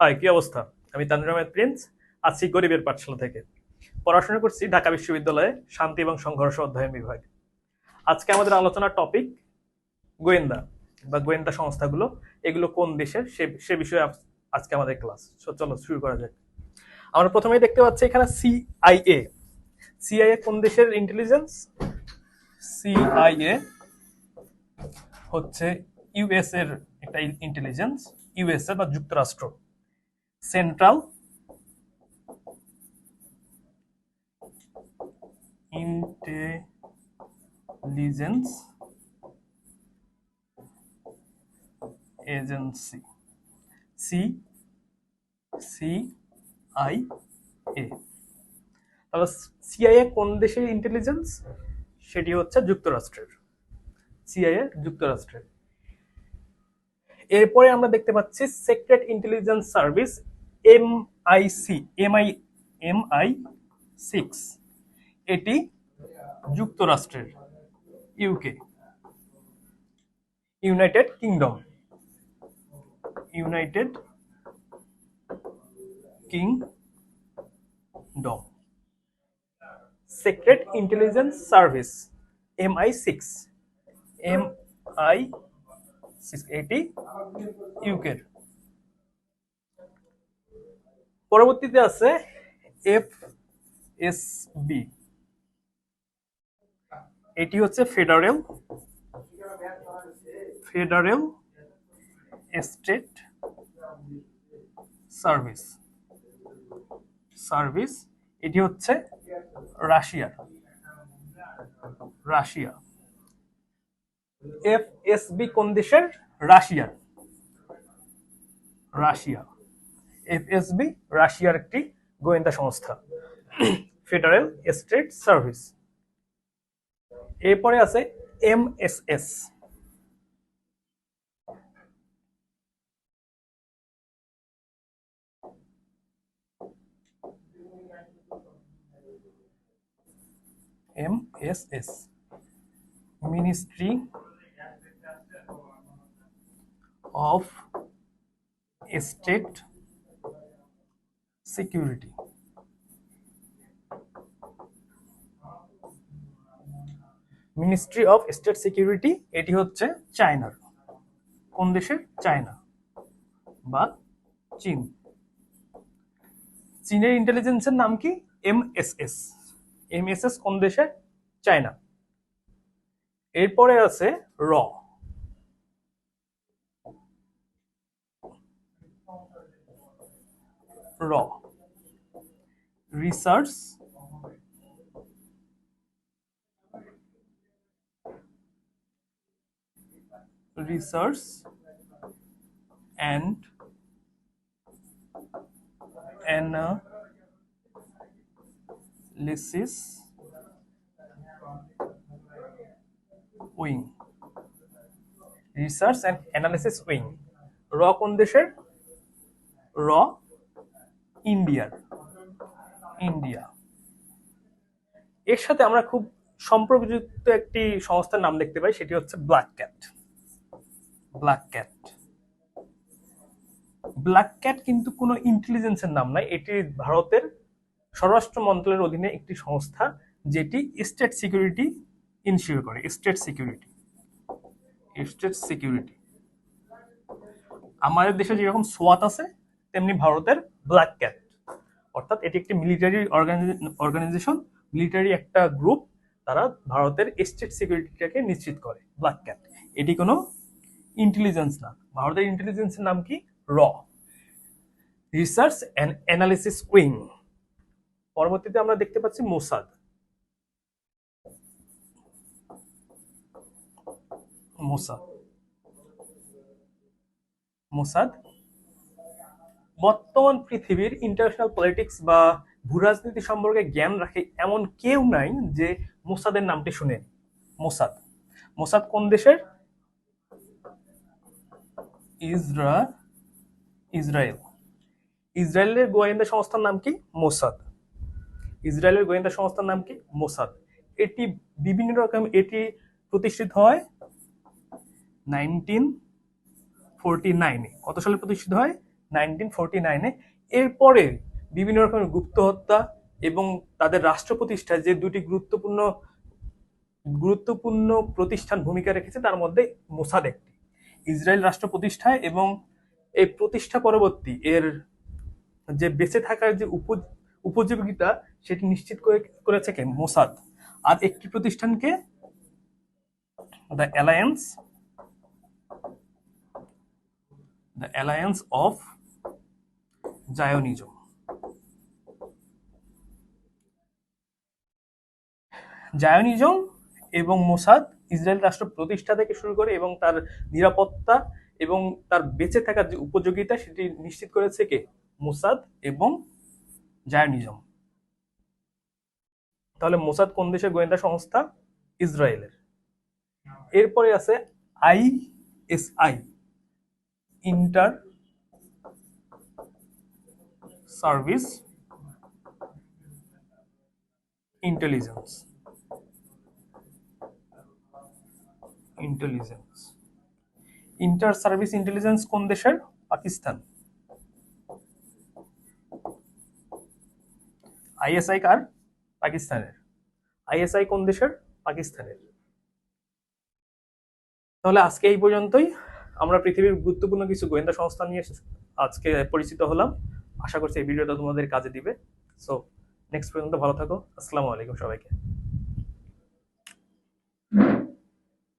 High কি অবস্থা? আমি তানভীর আহমেদ প্রিন্স, আছি গরিবের পাঠশালা থেকে। পড়াশোনা করছি ঢাকা বিশ্ববিদ্যালয়ে শান্তি এবং সংঘর্ষ অধ্যয়ন বিভাগ। আজকে আমাদের আলোচনার টপিক গোয়েন্দা বা গোয়েন্দা সংস্থাগুলো, এগুলো কোন দেশের সে সে বিষয়ে আজকে আমাদের ক্লাস চলো শুরু করা যাক। আমরা প্রথমেই দেখতে পাচ্ছি এখানে সিআইএ সিআইএ কোন দেশের ইন্টেলিজেন্স সিআইএ হচ্ছে ইউএস এর একটা ইন্টেলিজেন্স ইউএসএ বা যুক্তরাষ্ট্র। Central intelligence agency, C C I A. তাহলে সিআইএ কোন দেশের ইন্টেলিজেন্স সেটি হচ্ছে যুক্তরাষ্ট্রের। সিআইএ যুক্তরাষ্ট্রের। এরপরে আমরা দেখতে পাচ্ছি secret intelligence service M I C M I M I six এটি যুক্তরাষ্ট্রের UK United Kingdom United Kingdom secret intelligence service M I six M I এটি ইউকের পরবর্তীতে আছে এফ এস বি এটি হচ্ছে federal federal state service service এটি হচ্ছে রাশিয়ার রাশিয়া। এফএসবি কোন দেশের? রাশিয়ার। রাশিয়া। এফএসবি, রাশিয়ার একটি গোয়েন্দা সংস্থা ফেডারেল স্টেট সার্ভিস এরপরে আছে MSS MSS ministry of State Security. Ministry of state security, এটি হচ্ছে চায়নার। কোন দেশের? চায়না বা চীন। চীনের ইন্টেলিজেন্সের নাম কি? এমএসএস এমএসএস কোন দেশের? চায়না। এরপরে আছে র। র। Research research and analysis wing research and analysis wing র কোন দেশের? র ইন্ডিয়ার ইন্ডিয়া। এর সাথে আমরা খুব সম্পর্কযুক্ত একটি সংস্থার নাম দেখতে পাই, সেটি হচ্ছে black cat black cat black cat কিন্তু কোনো ইন্টেলিজেন্সের নাম নয়, এটি ভারতের স্বরাষ্ট্র মন্ত্রণালয়ের অধীনে একটি সংস্থা যেটি স্টেট সিকিউরিটি ইনশিওর করে স্টেট সিকিউরিটি স্টেট সিকিউরিটি আমাদের দেশে যেরকম সোয়াত আছে, তেমনি ভারতের ব্ল্যাক ক্যাট অর্থাৎ এটি একটি মিলিটারি অর্গানাইজেশন মিলিটারি একটা গ্রুপ তারা ভারতের স্টেট সিকিউরিটিটাকে নিশ্চিত করে ব্ল্যাক ক্যাট এটি কোনো ইন্টেলিজেন্স না। ভারতের ইন্টেলিজেন্সের নাম কি? র রিসার্চ অ্যান্ড অ্যানালিসিস উইং পরবর্তীতে আমরা দেখতে পাচ্ছি মোসাদ মোসাদ মোসাদ বর্তমান পৃথিবীর ইন্টারন্যাশনাল পলিটিক্স বা ভূরাজনীতি সম্পর্কে জ্ঞান রাখে এমন কেউ নাই যে মোসাদের নামটি শুনে মোসাদ। মোসাদ কোন দেশের? ইসরা ইসরায়েল ইসরায়েলের গোয়েন্দা সংস্থার নাম কি? মোসাদ। ইসরায়েলের গোয়েন্দা সংস্থার নাম কি? মোসাদ। এটি বিভিন্ন রকম এটি প্রতিষ্ঠিত হয় নাইনটিন ফোরটি নাইনে কত সালে প্রতিষ্ঠিত হয়? নাইনটিন ফোরটি নাইনে, এরপরে বিভিন্ন রকমের গুপ্ত হত্যা এবং তাদের রাষ্ট্র প্রতিষ্ঠায় যে দুটি গুরুত্বপূর্ণ গুরুত্বপূর্ণ প্রতিষ্ঠান ভূমিকা রেখেছে, তার মধ্যে মোসাদ একটি। ইসরায়েল রাষ্ট্র প্রতিষ্ঠায় এবং এই প্রতিষ্ঠা পরবর্তী এর যে বেঁচে থাকার যে উপ- উপযোগিতা, সেটি নিশ্চিত করে, করেছে কে? মোসাদ। আর একটি প্রতিষ্ঠানকে the alliance the alliance of Zionism Zionism এবং মোসাদ ইসরায়েল রাষ্ট্র প্রতিষ্ঠা থেকে শুরু করে এবং তার নিরাপত্তা এবং তার বেঁচে থাকার যে উপযোগিতা সেটি নিশ্চিত করেছে কে? মোসাদ এবং জায়োনিজম তাহলে মোসাদ কোন দেশের গোয়েন্দা সংস্থা? ইসরায়েলের। এরপরে আছে ISI inter service intelligence. Intelligence. Inter service intelligence কোন দেশের? পাকিস্তান। আইএসআই কার? পাকিস্তানের। আইএসআই কোন দেশের? পাকিস্তানের। তাহলে আজকে এই পর্যন্তই। আমরা পৃথিবীর গুরুত্বপূর্ণ কিছু গোয়েন্দা সংস্থা নিয়ে আজকে পরিচিত হলাম। আশা করছি এই ভিডিওটা তোমাদের কাজে দিবে। সো নেক্সট পর্যন্ত ভালো থাকো। আসসালামু আলাইকুম সবাইকে।